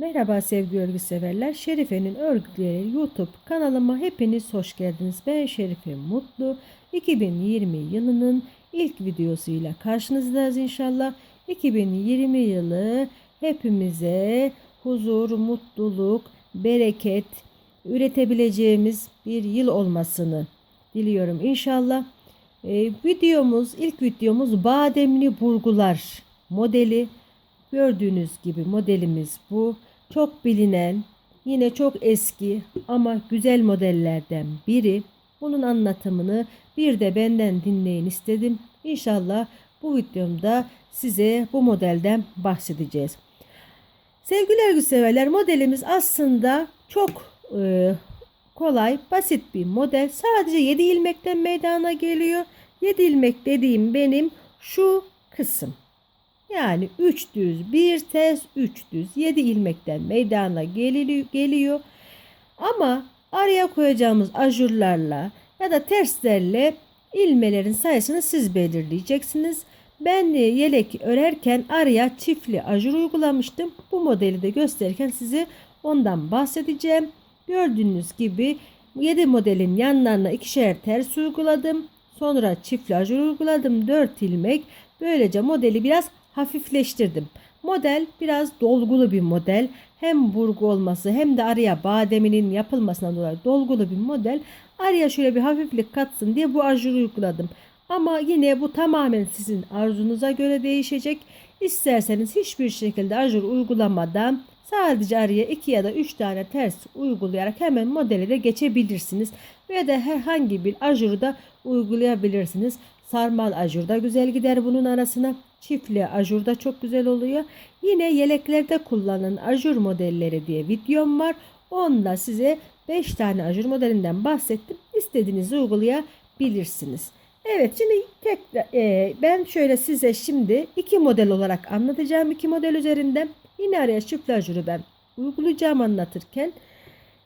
Merhaba sevgili örgü severler. Şerife'nin örgüleri YouTube kanalıma hepiniz hoş geldiniz. Ben Şerife Mutlu. 2020 yılının ilk videosuyla karşınızdayız inşallah. 2020 yılı hepimize huzur, mutluluk, bereket üretebileceğimiz bir yıl olmasını diliyorum inşallah. Ee, videomuz, ilk videomuz bademli burgular modeli. Gördüğünüz gibi modelimiz bu. Çok bilinen, yine çok eski ama güzel modellerden biri. Bunun anlatımını bir de benden dinleyin istedim. İnşallah bu videomda size bu modelden bahsedeceğiz. Sevgili örgü modelimiz aslında çok e, kolay, basit bir model. Sadece 7 ilmekten meydana geliyor. 7 ilmek dediğim benim şu kısım. Yani 3 düz, 1 ters, 3 düz, 7 ilmekten meydana geliyor. Ama araya koyacağımız ajurlarla ya da terslerle ilmelerin sayısını siz belirleyeceksiniz. Ben yelek örerken araya çiftli ajur uygulamıştım. Bu modeli de gösterirken size ondan bahsedeceğim. Gördüğünüz gibi 7 modelin yanlarına ikişer ters uyguladım. Sonra çiftli ajur uyguladım. 4 ilmek. Böylece modeli biraz hafifleştirdim. Model biraz dolgulu bir model. Hem burgu olması hem de araya bademinin yapılmasına dolayı dolgulu bir model. Araya şöyle bir hafiflik katsın diye bu ajuru uyguladım. Ama yine bu tamamen sizin arzunuza göre değişecek. İsterseniz hiçbir şekilde ajur uygulamadan sadece araya 2 ya da 3 tane ters uygulayarak hemen modele de geçebilirsiniz. Ve de herhangi bir ajuru da uygulayabilirsiniz. Sarmal ajur da güzel gider bunun arasına. Çiftli ajur da çok güzel oluyor. Yine yeleklerde kullanılan ajur modelleri diye videom var. Onda size 5 tane ajur modelinden bahsettim. İstediğinizi uygulayabilirsiniz. Evet şimdi tek, e, ben şöyle size şimdi iki model olarak anlatacağım. iki model üzerinden yine araya çiftli ajuru ben uygulayacağım anlatırken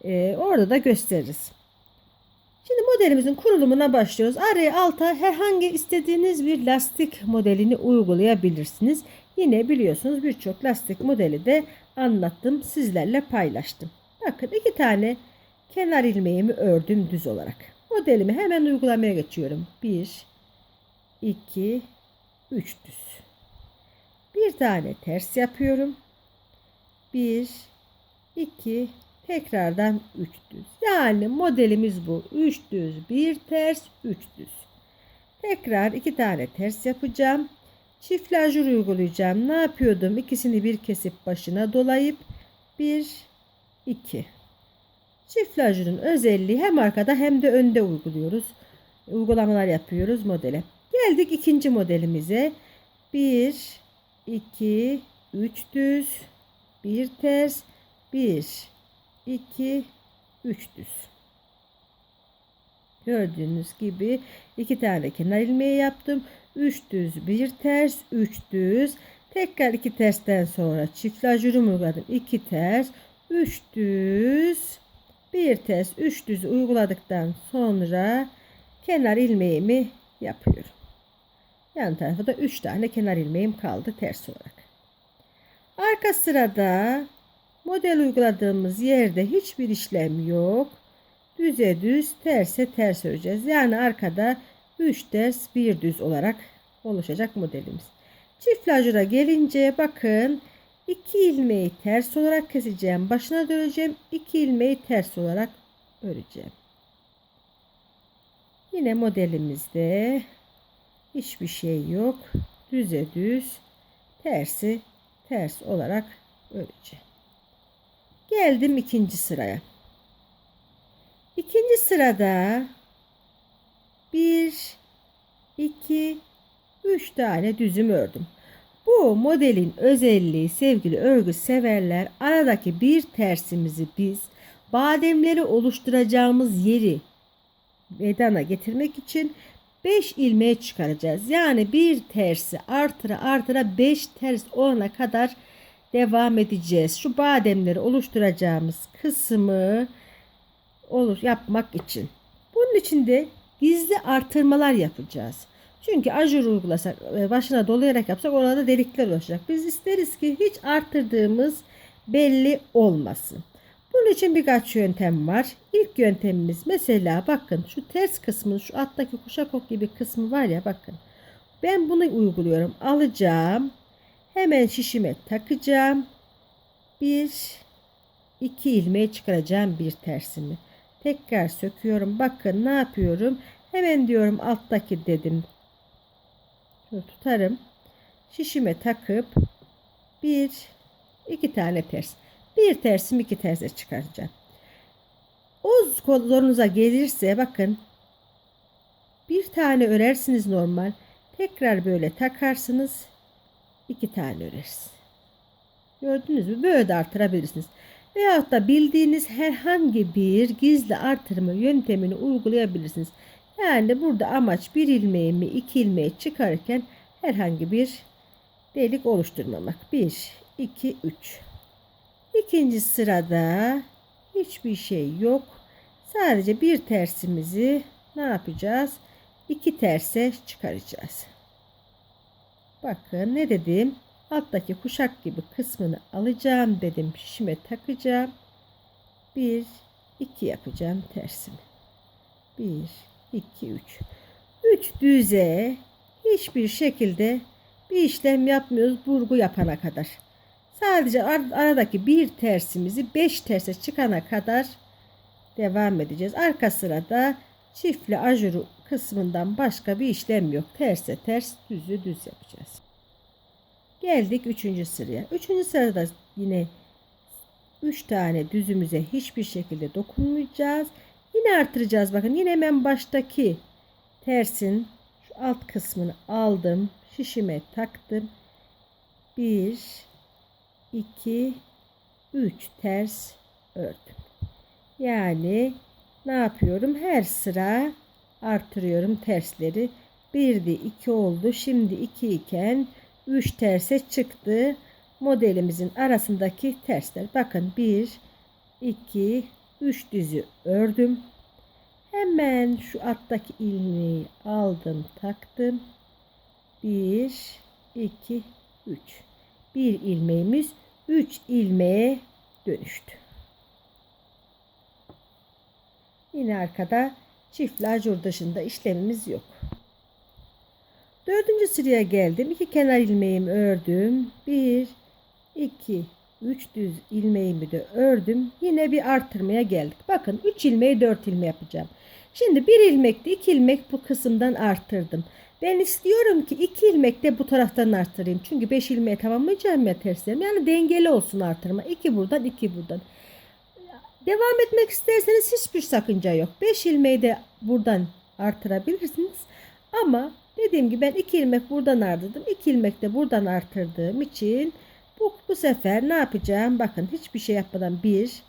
e, orada da gösteririz. Şimdi modelimizin kurulumuna başlıyoruz. Araya alta herhangi istediğiniz bir lastik modelini uygulayabilirsiniz. Yine biliyorsunuz birçok lastik modeli de anlattım. Sizlerle paylaştım. Bakın iki tane kenar ilmeğimi ördüm düz olarak. Modelimi hemen uygulamaya geçiyorum. 1 2 3 düz. Bir tane ters yapıyorum. 1 2 Tekrardan 3 düz. Yani modelimiz bu. 3 düz, 1 ters, 3 düz. Tekrar 2 tane ters yapacağım. Çift lajur uygulayacağım. Ne yapıyordum? İkisini bir kesip başına dolayıp 1 2. Çift lajurun özelliği hem arkada hem de önde uyguluyoruz. Uygulamalar yapıyoruz modele. Geldik ikinci modelimize. 1 2 3 düz, 1 ters, 1 2 3 düz. Gördüğünüz gibi iki tane kenar ilmeği yaptım. 3 düz, bir ters, 3 düz. Tekrar iki tersten sonra çift ajurum uyguladım. 2 ters, 3 düz, bir ters, 3 düz uyguladıktan sonra kenar ilmeğimi yapıyorum. Yan tarafta da 3 tane kenar ilmeğim kaldı ters olarak. Arka sırada Model uyguladığımız yerde hiçbir işlem yok. Düze düz, terse ters öreceğiz. Yani arkada 3 ters, 1 düz olarak oluşacak modelimiz. Çift lajura gelince bakın 2 ilmeği ters olarak keseceğim. Başına döneceğim. 2 ilmeği ters olarak öreceğim. Yine modelimizde hiçbir şey yok. Düze düz, tersi ters olarak öreceğim. Geldim ikinci sıraya. İkinci sırada bir, iki, üç tane düzüm ördüm. Bu modelin özelliği sevgili örgü severler aradaki bir tersimizi biz bademleri oluşturacağımız yeri meydana getirmek için 5 ilmeğe çıkaracağız. Yani bir tersi artıra artıra 5 ters olana kadar devam edeceğiz. Şu bademleri oluşturacağımız kısmı olur yapmak için. Bunun için de gizli artırmalar yapacağız. Çünkü ajur uygulasak başına dolayarak yapsak orada delikler olacak. Biz isteriz ki hiç arttırdığımız belli olmasın. Bunun için birkaç yöntem var. İlk yöntemimiz mesela bakın şu ters kısmın şu alttaki kuşak ok gibi kısmı var ya bakın. Ben bunu uyguluyorum. Alacağım. Hemen şişime takacağım. Bir, iki ilmeği çıkaracağım bir tersimi. Tekrar söküyorum. Bakın ne yapıyorum. Hemen diyorum alttaki dedim. Şunu tutarım. Şişime takıp bir, iki tane ters. Bir tersim iki terse çıkaracağım. O zorunuza gelirse bakın bir tane örersiniz normal. Tekrar böyle takarsınız. İki tane örersiniz. Gördünüz mü? Böyle de artırabilirsiniz. Veyahut da bildiğiniz herhangi bir gizli artırma yöntemini uygulayabilirsiniz. Yani burada amaç bir ilmeği mi iki ilmeği çıkarırken herhangi bir delik oluşturmamak. 1, 2, 3. İkinci sırada hiçbir şey yok. Sadece bir tersimizi ne yapacağız? İki terse çıkaracağız. Bakın ne dedim? Alttaki kuşak gibi kısmını alacağım dedim. Şişime takacağım. Bir, iki yapacağım tersimi. Bir, iki, üç. Üç düze hiçbir şekilde bir işlem yapmıyoruz burgu yapana kadar. Sadece ar- aradaki bir tersimizi beş terse çıkana kadar devam edeceğiz. Arka sırada çiftli ajuru kısmından başka bir işlem yok. Terse ters, düzü düz yapacağız. Geldik üçüncü sıraya. Üçüncü sırada yine üç tane düzümüze hiçbir şekilde dokunmayacağız. Yine artıracağız. Bakın yine hemen baştaki tersin şu alt kısmını aldım. Şişime taktım. Bir, iki, üç ters ördüm. Yani ne yapıyorum? Her sıra artırıyorum tersleri. Birdi iki oldu. Şimdi iki iken 3 terse çıktı. Modelimizin arasındaki tersler. Bakın 1, 2, 3 düzü ördüm. Hemen şu alttaki ilmeği aldım taktım. 1, 2, 3. Bir ilmeğimiz 3 ilmeğe dönüştü. Yine arkada çift lacur dışında işlemimiz yok. Dördüncü sıraya geldim. İki kenar ilmeğimi ördüm. Bir, iki, üç düz ilmeğimi de ördüm. Yine bir arttırmaya geldik. Bakın üç ilmeği dört ilmeği yapacağım. Şimdi bir ilmekte iki ilmek bu kısımdan arttırdım. Ben istiyorum ki iki ilmek de bu taraftan arttırayım. Çünkü beş ilmeği tamamlayacağım ya terslerim. Yani dengeli olsun artırma. İki buradan iki buradan. Devam etmek isterseniz hiçbir sakınca yok. Beş ilmeği de buradan artırabilirsiniz. Ama Dediğim gibi ben iki ilmek buradan artırdım. iki ilmek de buradan artırdığım için bu, bu sefer ne yapacağım? Bakın hiçbir şey yapmadan bir,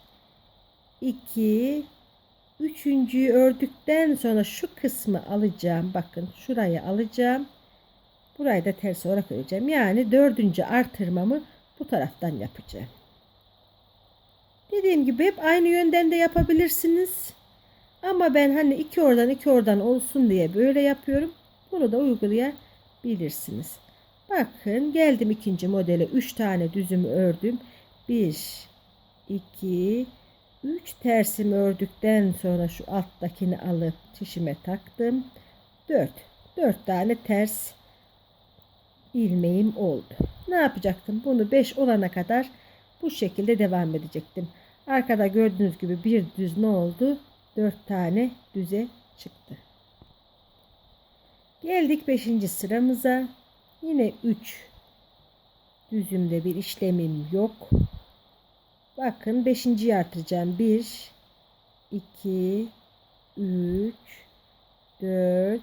iki, üçüncüyü ördükten sonra şu kısmı alacağım. Bakın şurayı alacağım. Burayı da ters olarak öreceğim. Yani dördüncü artırmamı bu taraftan yapacağım. Dediğim gibi hep aynı yönden de yapabilirsiniz. Ama ben hani iki oradan iki oradan olsun diye böyle yapıyorum. Bunu da uygulayabilirsiniz. Bakın geldim ikinci modele 3 tane düzümü ördüm. 1 2 3 tersimi ördükten sonra şu alttakini alıp çişime taktım. 4 4 tane ters ilmeğim oldu. Ne yapacaktım? Bunu 5 olana kadar bu şekilde devam edecektim. Arkada gördüğünüz gibi bir düz ne oldu? 4 tane düze çıktı. Geldik 5. sıramıza. Yine 3 düzümde bir işlemim yok. Bakın 5. artıracağım. 1 2 3 4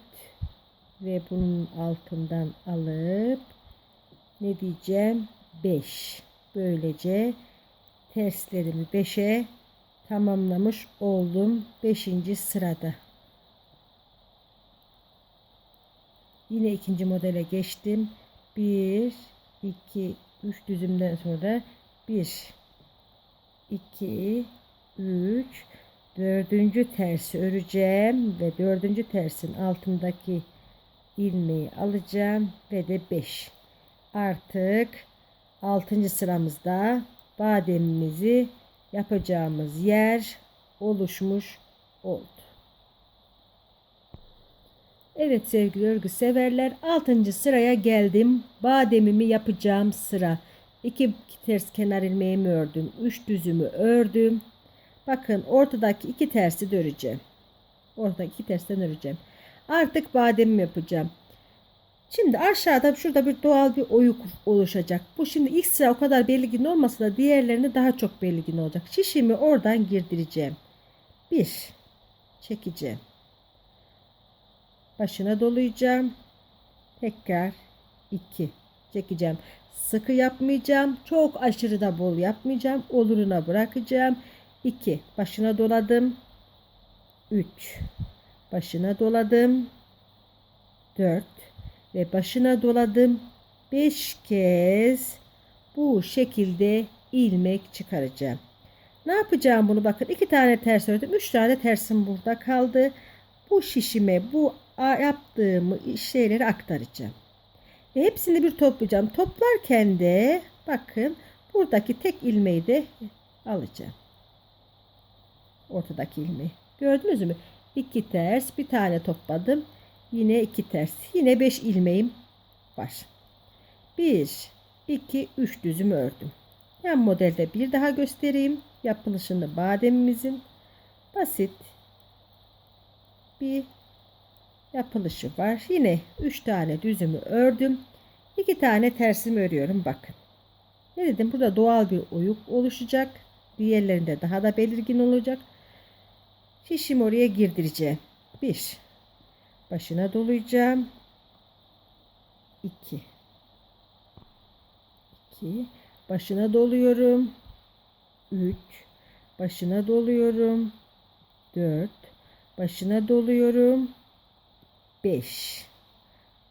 ve bunun altından alıp ne diyeceğim? 5. Böylece terslerimi 5'e tamamlamış oldum 5. sırada. Yine ikinci modele geçtim. 1 2 3 düzümden sonra 1 2 3 dördüncü tersi öreceğim ve dördüncü tersin altındaki ilmeği alacağım ve de 5 artık altıncı sıramızda bademimizi yapacağımız yer oluşmuş oldu. Evet sevgili örgü severler 6. sıraya geldim. Bademimi yapacağım sıra. 2 ters kenar ilmeğimi ördüm. 3 düzümü ördüm. Bakın ortadaki iki tersi de öreceğim. Ortadaki iki tersten öreceğim. Artık bademimi yapacağım. Şimdi aşağıda şurada bir doğal bir oyuk oluşacak. Bu şimdi ilk sıra o kadar belirgin olmasa da diğerlerinde daha çok belirgin olacak. Şişimi oradan girdireceğim. Bir. Çekeceğim. Başına dolayacağım. Tekrar iki. Çekeceğim. Sıkı yapmayacağım. Çok aşırı da bol yapmayacağım. Oluruna bırakacağım. 2. Başına doladım. 3. Başına doladım. 4 ve başına doladım. 5 kez bu şekilde ilmek çıkaracağım. Ne yapacağım bunu bakın. iki tane ters ördüm. Üç tane tersim burada kaldı. Bu şişime bu yaptığım şeyleri aktaracağım. Ve hepsini bir toplayacağım. Toplarken de bakın buradaki tek ilmeği de alacağım. Ortadaki ilmeği. Gördünüz mü? İki ters bir tane topladım. Yine iki ters. Yine beş ilmeğim var. Bir, iki, üç düzüm ördüm. Yan modelde bir daha göstereyim. Yapılışını bademimizin basit bir yapılışı var. Yine 3 tane düzümü ördüm. 2 tane tersimi örüyorum. Bakın. Ne dedim? Burada doğal bir oyuk oluşacak. Diğerlerinde daha da belirgin olacak. Şişimi oraya girdireceğim. 1 başına dolayacağım. 2 2 başına doluyorum. 3 başına doluyorum. 4 başına doluyorum. 5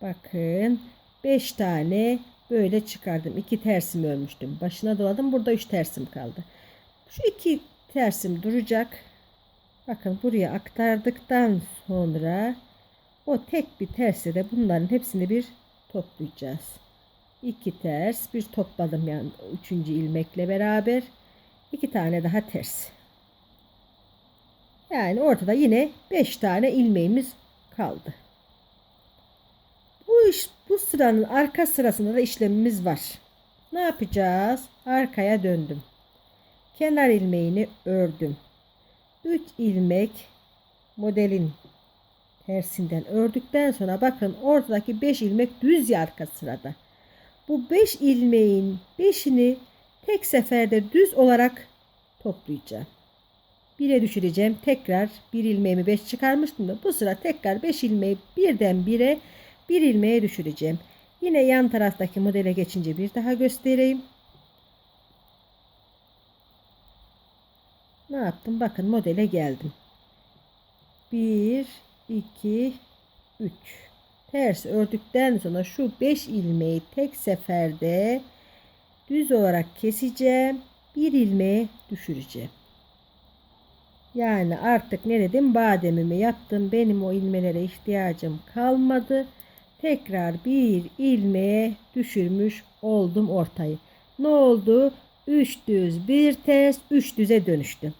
bakın 5 tane böyle çıkardım. 2 tersim örmüştüm. Başına doladım. Burada 3 tersim kaldı. Şu iki tersim duracak. Bakın buraya aktardıktan sonra o tek bir terse de bunların hepsini bir toplayacağız. 2 ters bir topladım yani üçüncü ilmekle beraber. 2 tane daha ters. Yani ortada yine 5 tane ilmeğimiz kaldı. Bu iş bu sıranın arka sırasında da işlemimiz var. Ne yapacağız? Arkaya döndüm. Kenar ilmeğini ördüm. 3 ilmek modelin tersinden ördükten sonra bakın ortadaki 5 ilmek düz ya arka sırada. Bu 5 ilmeğin 5'ini tek seferde düz olarak toplayacağım. 1'e düşüreceğim. Tekrar bir ilmeğimi 5 çıkarmıştım da bu sıra tekrar 5 ilmeği birden 1'e bir ilmeğe düşüreceğim. Yine yan taraftaki modele geçince bir daha göstereyim. Ne yaptım? Bakın modele geldim. 1 2 3 ters ördükten sonra şu 5 ilmeği tek seferde düz olarak keseceğim. Bir ilmeğe düşüreceğim. Yani artık ne dedim? Bademimi yaptım. Benim o ilmelere ihtiyacım kalmadı. Tekrar bir ilmeğe düşürmüş oldum ortayı. Ne oldu? 3 düz, bir ters, 3 düze dönüştü.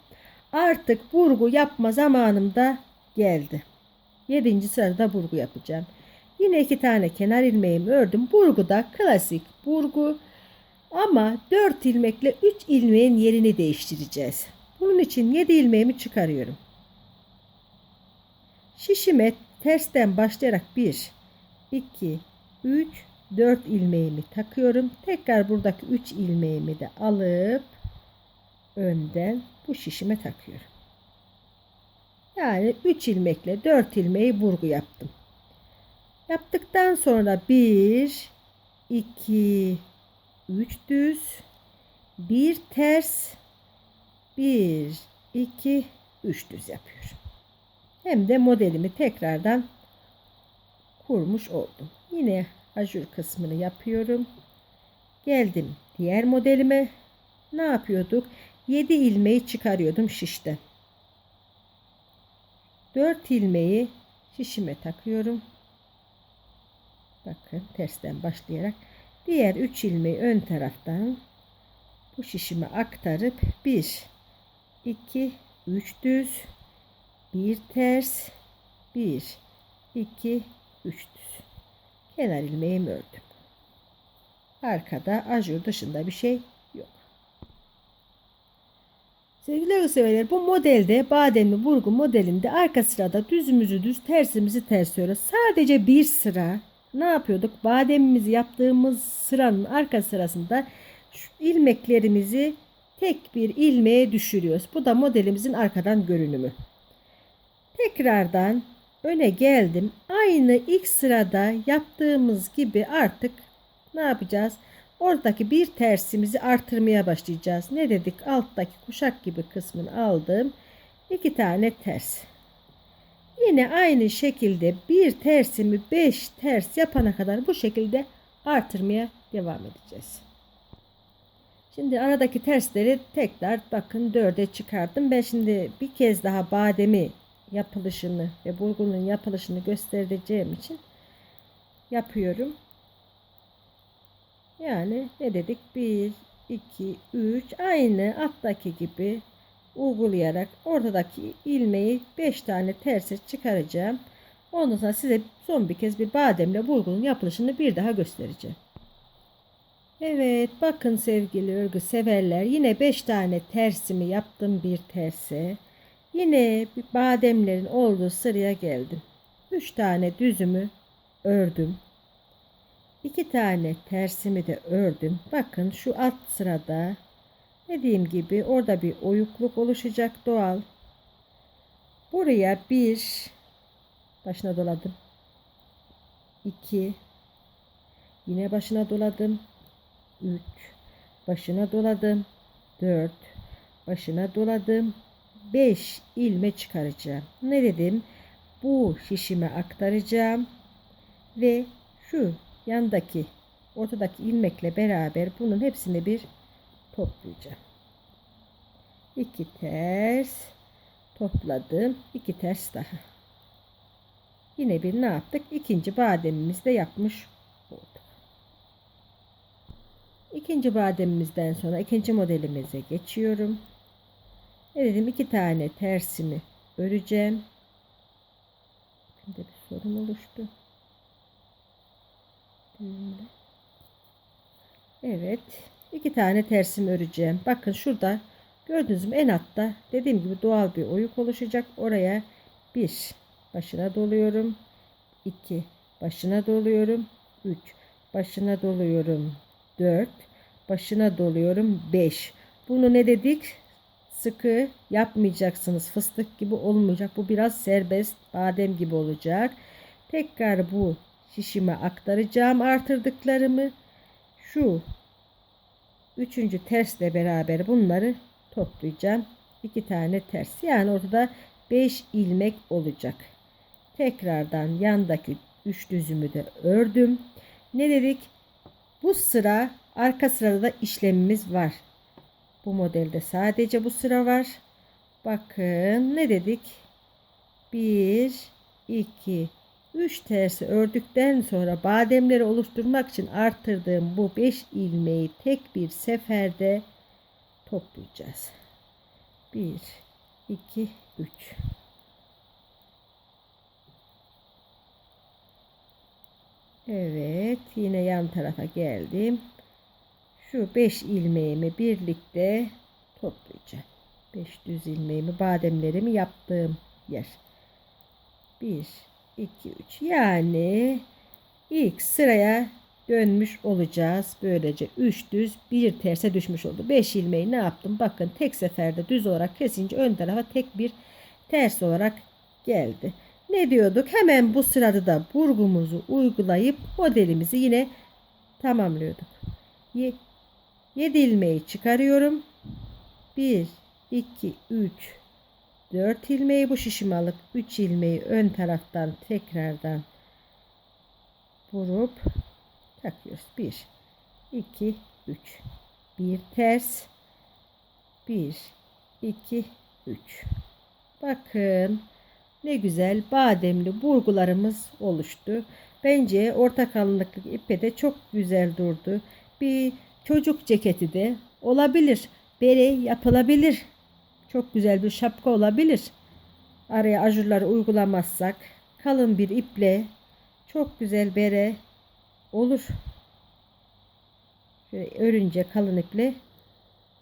Artık burgu yapma zamanım da geldi. 7. sırada burgu yapacağım. Yine iki tane kenar ilmeğimi ördüm. Burgu da klasik burgu. Ama 4 ilmekle 3 ilmeğin yerini değiştireceğiz. Bunun için 7 ilmeğimi çıkarıyorum. Şişime tersten başlayarak 1, 2, 3, 4 ilmeğimi takıyorum. Tekrar buradaki 3 ilmeğimi de alıp önden bu şişime takıyorum. Yani 3 ilmekle 4 ilmeği burgu yaptım. Yaptıktan sonra 1, 2, 3 düz, 1 ters, 1, 2, 3 düz yapıyorum. Hem de modelimi tekrardan kurmuş oldum. Yine ajur kısmını yapıyorum. Geldim diğer modelime. Ne yapıyorduk? 7 ilmeği çıkarıyordum şişten. 4 ilmeği şişime takıyorum. Bakın tersten başlayarak. Diğer 3 ilmeği ön taraftan bu şişimi aktarıp 1 2 3 düz bir ters 1 2 3 düz. Kenar ilmeğimi ördüm. Arkada ajur dışında bir şey yok Sevgili severler bu modelde bademli burgu modelinde arka sırada düzümüzü düz tersimizi ters örüyoruz. Sadece bir sıra ne yapıyorduk? Bademimizi yaptığımız sıranın arka sırasında şu ilmeklerimizi tek bir ilmeğe düşürüyoruz. Bu da modelimizin arkadan görünümü. Tekrardan öne geldim. Aynı ilk sırada yaptığımız gibi artık ne yapacağız? Oradaki bir tersimizi artırmaya başlayacağız. Ne dedik? Alttaki kuşak gibi kısmını aldım. iki tane ters. Yine aynı şekilde bir tersimi 5 ters yapana kadar bu şekilde artırmaya devam edeceğiz. Şimdi aradaki tersleri tekrar bakın dörde çıkardım. Ben şimdi bir kez daha bademi yapılışını ve burgunun yapılışını göstereceğim için yapıyorum. Yani ne dedik? 1, 2, 3 aynı alttaki gibi uygulayarak ortadaki ilmeği 5 tane terse çıkaracağım. Ondan sonra size son bir kez bir bademle burgunun yapılışını bir daha göstereceğim. Evet bakın sevgili örgü severler yine 5 tane tersimi yaptım bir terse. Yine bademlerin olduğu sıraya geldim. 3 tane düzümü ördüm. 2 tane tersimi de ördüm. Bakın şu alt sırada dediğim gibi orada bir oyukluk oluşacak doğal. Buraya bir başına doladım. 2 yine başına doladım. 3 başına doladım. 4 başına doladım. 5 ilme çıkaracağım. Ne dedim? Bu şişime aktaracağım ve şu yandaki ortadaki ilmekle beraber bunun hepsini bir toplayacağım. 2 ters topladım. 2 ters daha. Yine bir ne yaptık? İkinci bademimizi de yapmış olduk. İkinci bademimizden sonra ikinci modelimize geçiyorum. Ne dedim? iki tane tersimi öreceğim. Şimdi bir sorun oluştu. Evet. iki tane tersimi öreceğim. Bakın şurada gördüğünüz mü en altta dediğim gibi doğal bir oyuk oluşacak. Oraya bir başına doluyorum. 2 başına doluyorum. 3 başına doluyorum. 4 başına doluyorum. 5 bunu ne dedik? Sıkı yapmayacaksınız. Fıstık gibi olmayacak. Bu biraz serbest badem gibi olacak. Tekrar bu şişime aktaracağım artırdıklarımı. Şu üçüncü tersle beraber bunları toplayacağım. iki tane ters. Yani ortada 5 ilmek olacak. Tekrardan yandaki üç düzümü de ördüm. Ne dedik? Bu sıra arka sırada da işlemimiz var. Bu modelde sadece bu sıra var. Bakın ne dedik? 1 2 3 tersi ördükten sonra bademleri oluşturmak için arttırdığım bu 5 ilmeği tek bir seferde toplayacağız. 1 2 3 Evet yine yan tarafa geldim. Şu 5 ilmeğimi birlikte toplayacağım. 5 düz ilmeğimi bademlerimi yaptığım yer. 1 2 3 yani ilk sıraya dönmüş olacağız. Böylece 3 düz bir terse düşmüş oldu. 5 ilmeği ne yaptım? Bakın tek seferde düz olarak kesince ön tarafa tek bir ters olarak geldi. Ne diyorduk? Hemen bu sırada da burgumuzu uygulayıp modelimizi yine tamamlıyorduk. 7 ilmeği çıkarıyorum. 1 2 3 4 ilmeği bu şişimi alıp 3 ilmeği ön taraftan tekrardan vurup takıyoruz. 1 2 3 bir ters 1 2 3 bakın ne güzel bademli burgularımız oluştu. Bence orta kalınlıklı ipe de çok güzel durdu. Bir çocuk ceketi de olabilir. Bere yapılabilir. Çok güzel bir şapka olabilir. Araya ajurları uygulamazsak kalın bir iple çok güzel bere olur. Şöyle örünce kalın iple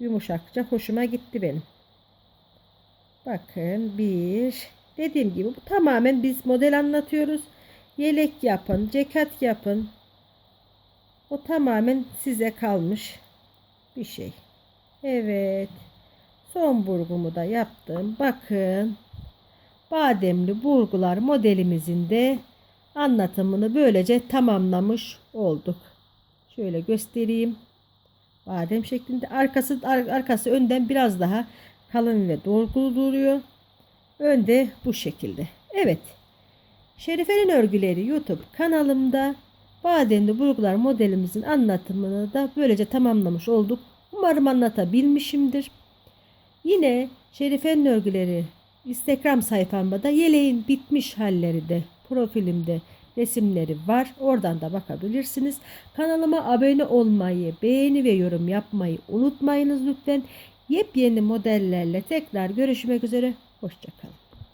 yumuşakça hoşuma gitti benim. Bakın bir dediğim gibi bu tamamen biz model anlatıyoruz. Yelek yapın, ceket yapın. O tamamen size kalmış bir şey. Evet. Son burgumu da yaptım. Bakın. Bademli burgular modelimizin de anlatımını böylece tamamlamış olduk. Şöyle göstereyim. Badem şeklinde arkası ar- arkası önden biraz daha kalın ve dolgulu duruyor. Önde bu şekilde. Evet. Şerife'nin örgüleri YouTube kanalımda bademli burgular modelimizin anlatımını da böylece tamamlamış olduk. Umarım anlatabilmişimdir. Yine Şerife'nin örgüleri Instagram sayfamda da yeleğin bitmiş halleri de profilimde resimleri var. Oradan da bakabilirsiniz. Kanalıma abone olmayı, beğeni ve yorum yapmayı unutmayınız lütfen. Yepyeni modellerle tekrar görüşmek üzere. Hoşçakalın.